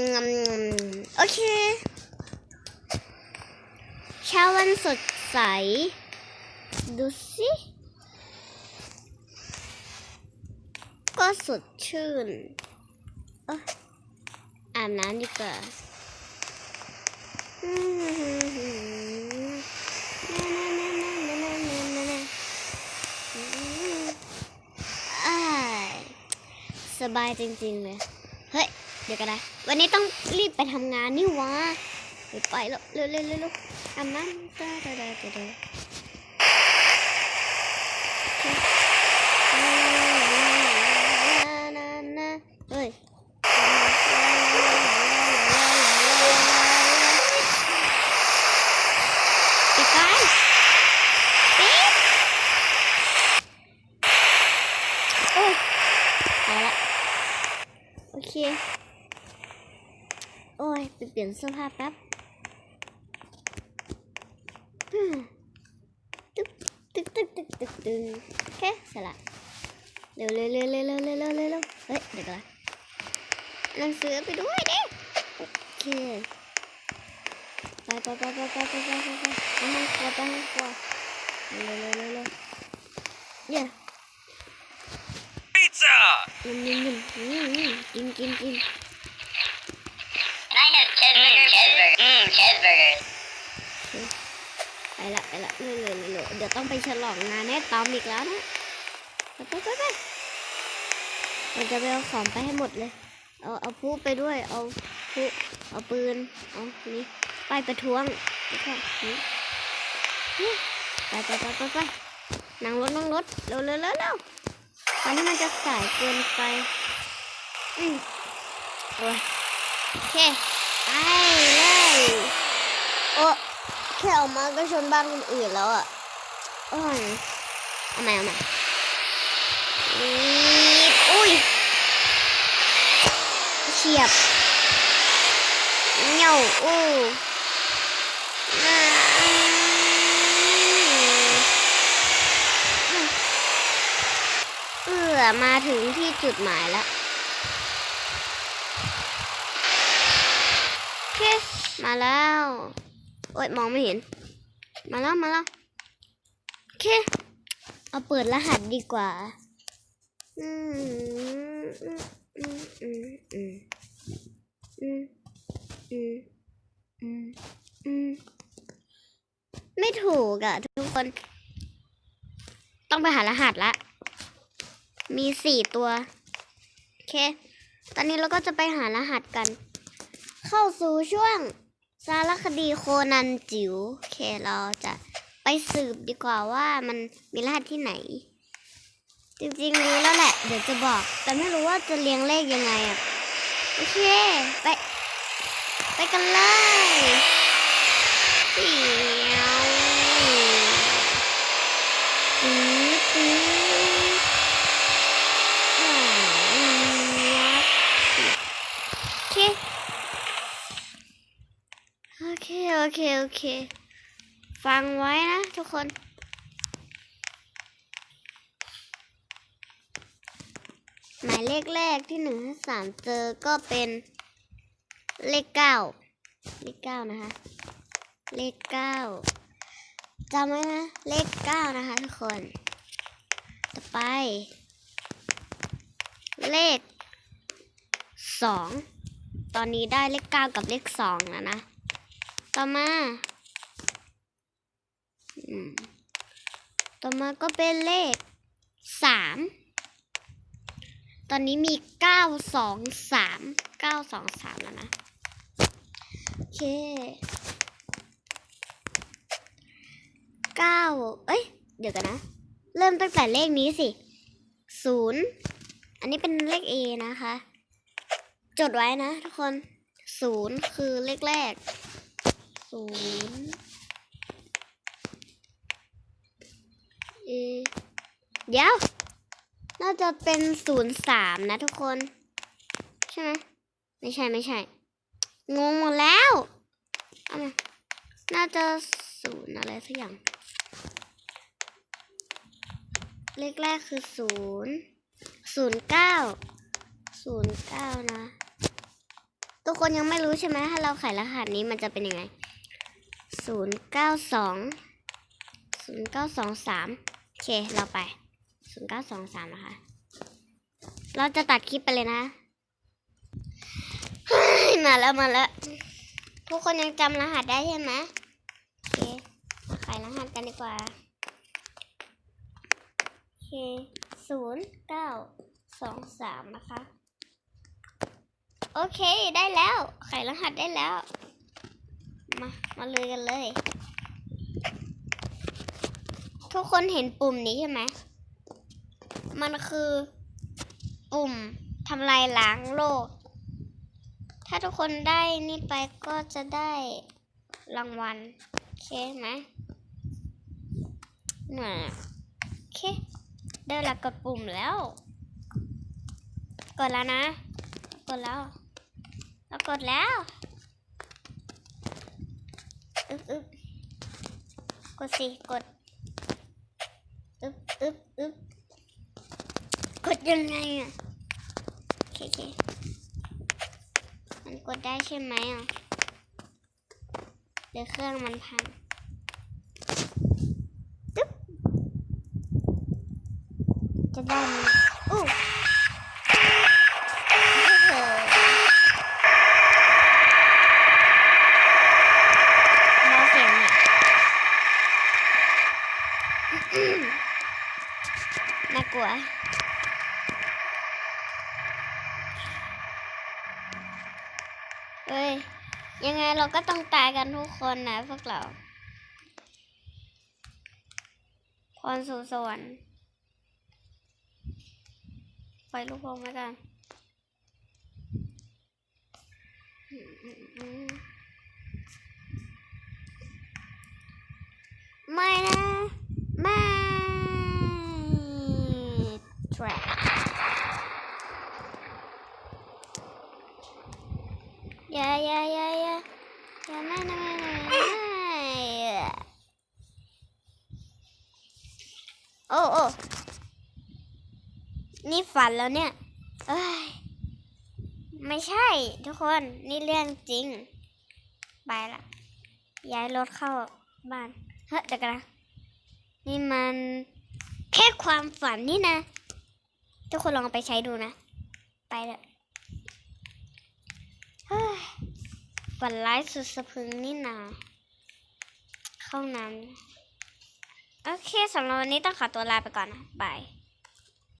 อืมโอเค เช้าวันสดใส ดูสิ ก็สดชื่นอ้ยอาบน้ำดีกว่าอืมอ้ายสบายจริงๆเลย ดี๋ยวก็ได้ วันนี้ต้องรีบไปทำงานนี่วะไปแล้วเร็วเร็วเร็วเร็วอาบน้ำตาตาตาตาตาเฮ้ยปิดไฟปิดโอ้ยเอาละ โอเค โอ้ยไปเปลี่ยนเสื้อผ้าแป๊บฮึ่มตึ๊กตึ๊กตึ๊กตึ๊กตึ๊กตึ๊กโอเคเสร็จละเร็วเร็วเร็วเร็วเร็วเร็วเร็วเร็วเร็วเฮ้ยเดี๋ยวก่อนหนังสือไปด้วยดิโอเคไปไปไปไปไปไปไปไปไปไปห้องครัวไปห้องครัวเร็วเร็วเร็วเร็วเย้ Pizza! นุ่มนุ่มนุ่มอืมอืมกินกินกิน Can I have cheeseburger? cheeseburger. Mmm, cheeseburger. ไปละไปละเร็วเร็วเดี๋ยวต้องไปฉลองงานแน่ตอมอีกแล้วนะไปไปไปไปเราจะไปเอาของไปให้หมดเลย เอาเอาผู้ไปด้วย เอาผู้เอาปืน เอานี่ป้ายประท้วงแล้วก็นี่นี่ไปไปไปไปไปนั่งรถนั่งรถเร็วเร็วเร็วเร็วตอนนี้มันจะสายเกินไป อืมโอ้ย โอเคไปเลยโอ้แค่ออกมาก็ชนบ้านคนอื่นแล้วอะโอ้ยเอาใหม่เอาใหม่อุ้ยเฉียบเหนียวอู้อ่าเออมาถึงที่จุดหมายแล้ว โอเค มาแล้ว โอ๊ยมองไม่เห็น มาแล้วมาแล้วโอเค เอาเปิดรหัสดีกว่า อืมอืมอืมอืมอืมอืมอืมอืมอืมไม่ถูกอะทุกคน ต้องไปหารหัสละ มีสี่ตัว โอเค ตอนนี้เราก็จะไปหารหัสกัน เข้าสู่ช่วงสารคดีโคนันจิ๋วโอเคเราจะไปสืบดีกว่าว่ามันมีรหัสที่ไหน จริงๆรู้แล้วแหละ เดี๋ยวจะบอก แต่ไม่รู้ว่าจะเรียงเลขยังไงอะโอเค ไป ไปกันเลยเดี๋ยวตื้อตื้ออ่าโอเค โอเค โอเค โอเค ฟังไว้นะ ทุกคน หมายเลขแรกที่หนึ่งสามเจอก็เป็นเลขเก้าเลขเก้านะคะ เลขเก้าจำไว้นะ เลขเก้านะคะทุกคน ต่อไป เลขสองตอนนี้ได้เลขเก้ากับเลขสองแล้วนะ ต่อมาต่อมาก็เป็นเลขสามตอนนี้มีเก้าสองสามเก้าสองสามแล้วนะ โอเคเก้าเอ้ย เดี๋ยวกันนะ เริ่มตั้งแต่เลขนี้สิศูนย์อันนี้เป็นเลข A นะคะ จดไว้นะทุกคนศูนย์คือเลขแรก ศูนย์เอเดี๋ยว น่าจะเป็นศูนย์สามนะทุกคน ใช่ไหมไม่ใช่ไม่ใช่ งงหมดแล้วเอามาน่าจะศูนย์อะไรสักอย่าง เลขแรกคือศูนย์ศูนย์เก้าศูนย์เก้านะ ทุกคนยังไม่รู้ใช่ไหมถ้าเราไขรหัสนี้มันจะเป็นยังไง ศูนย์เก้าสองศูนย์เก้าสองสามโอเค เราไปศูนย์เก้าสองสามนะคะ เราจะตัดคลิปไปเลยนะ มาแล้วมาแล้ว ทุกคนยังจำรหัสได้ใช่ไหมโอเคไขรหัสกันดีกว่า โอเคศูนย์เก้าสองสามนะคะ โอเคได้แล้ว ไขรหัสได้แล้ว มา มาเลยกันเลย ทุกคนเห็นปุ่มนี้ใช่ไหม มันคือปุ่มทำลายล้างโลก ถ้าทุกคนได้นี่ไปก็จะได้รางวัลโอเคไหมน่ะโอเค ได้เวลากดปุ่มแล้ว กดแล้วนะ กดแล้ว เรากดแล้ว อึ๊บอึ๊บกดสิกดอึ๊บอึ๊บอึ๊บกดยังไงอะโอเคโอเคมันกดได้ใช่ไหมอะเดี๋ยวเครื่องมันพังตึ๊บจะได้ไหมอู้โอ้โหเบาเสียงหน่อย น่ากลัว เฮ้ย ยังไงเราก็ต้องตายกันทุกคนนะพวกเราพรสู่สวรรค์ปลูกโป่งกันอืมอืมอืมไม่นะ ไม่ trap อย่าอย่าอย่าอย่าอย่าไม่ไม่ไม่ไม่ไม่โอ้โอ้นี่ฝันแล้วเนี่ยเอ้ยไม่ใช่ทุกคนนี่เรื่องจริง ไปละย้ายรถเข้าบ้าน เฮ้ยเดี๋ยวกันนะนี่มันแค่ความฝันนี่นะ ทุกคนลองเอาไปใช้ดูนะ ไปเลยเฮ้ย ฝันร้ายสุดสะพึงนี่นา เข้าน้ำโอเคสำหรับวันนี้ต้องขอตัวลาไปก่อนนะ บาย